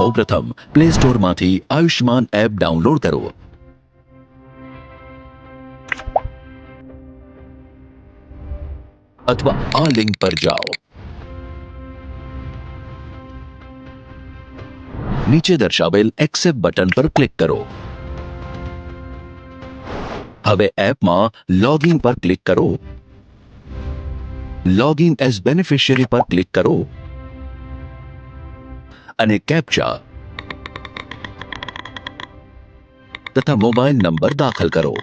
સૌપ્રથમ પ્લે સ્ટોરમાંથી Ayushman app download કરો. અથવા આ લિંક પર જાઓ. નીચે દર્શાવેલ એક્સેપ્ટ બટન પર ક્લિક કરો. હવે એપમાં લોગિન પર ક્લિક કરો. લોગિન એઝ બેનિફિશિયરી પર ક્લિક કરો. અને કેપ્ચા તથા મોબાઈલ નંબર દાખલ કરો.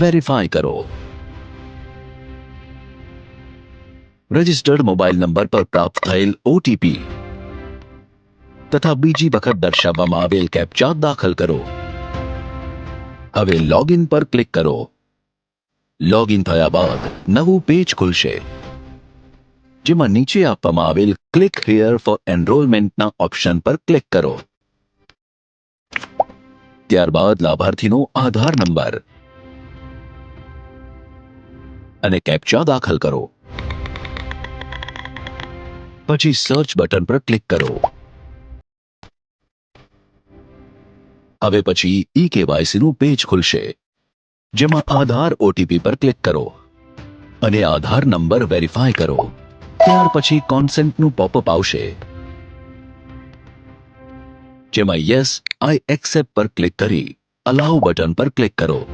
વેરીફાઈ કરો. રજિસ્ટર્ડ મોબાઈલ નંબર પર પ્રાપ્ત થયેલ ઓટીપી તથા બીજી વખત દર્શાવવામાં આવેલ કેપ્ચા દાખલ કરો. હવે લોગિન પર ક્લિક કરો. લોગિન થયા બાદ નવું પેજ ખુલશે. જેમાં નીચે આપવામાં આવેલ ક્લિક હિયર ફોર એનરોલમેન્ટના ઓપ્શન પર ક્લિક કરો. ત્યારબાદ લાભાર્થીનો આધાર નંબર. અને કેપ્ચા દાખલ કરો. પછી સર્ચ બટન પર ક્લિક કરો. હવે પછી ઈ કેવાયસી નું પેજ ખુલશે, જેમાં આધાર ઓટીપી પર ક્લિક કરો. અને આધાર નંબર વેરીફાઈ કરો. ત્યાર પછી કોન્સેન્ટનું પોપઅપ આવશે. જેમાં યસ આઈ એક્સેપ્ટ પર ક્લિક કરી અલાઉ બટન પર ક્લિક કરો.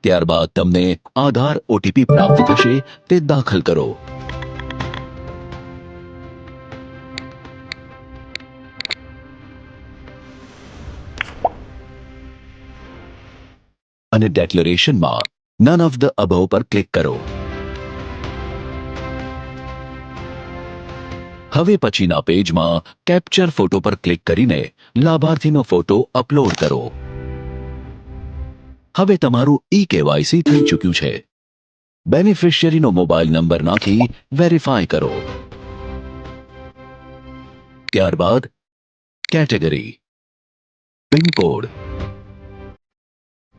ત્યારબાદ તમને આધાર ઓટીપી પ્રાપ્ત થશે, તે દાખલ કરો. અને ડેક્લરેશનમાં નન ઓફ ધ અબવ પર ક્લિક કરો. હવે પછીના પેજમાં કેપ્ચર ફોટો પર ક્લિક કરીને લાભાર્થીનો ફોટો અપલોડ કરો. હવે તમારું ઈ કેવાયસી થઈ ચૂક્યું છે. બેનિફિશિયરીનો મોબાઈલ નંબર નાખી વેરીફાઈ કરો. ત્યારબાદ કેટેગરી પિનકોડ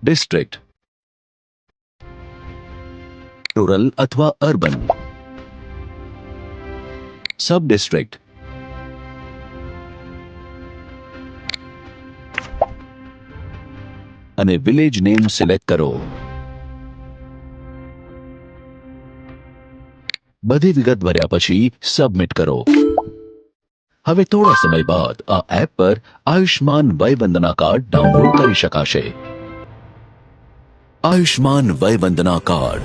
ડિસ્ટ્રિક્ટ, રૂરલ અથવા અર્બન. સબ ડિસ્ટ્રિક્ટ અને વિલેજ નેમ સિલેક્ટ કરો. બધી વિગત ભર્યા પછી સબમિટ કરો. હવે થોડા સમય બાદ આ એપ પર આયુષ્માન વયવંદના કાર્ડ ડાઉનલોડ કરી શકાશે. આયુષ્માન વયવંદના કાર્ડ